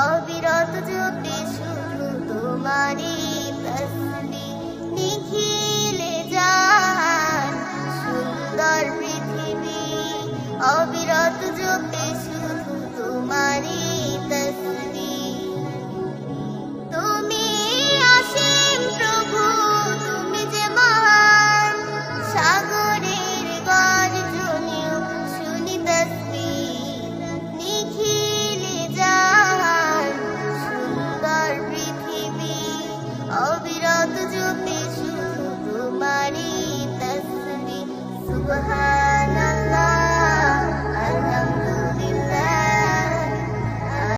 অবিরত জপে শুধু তোমারই তসবি নিখিলে যান সুন্দর পৃথিবী অবিরত Bahari.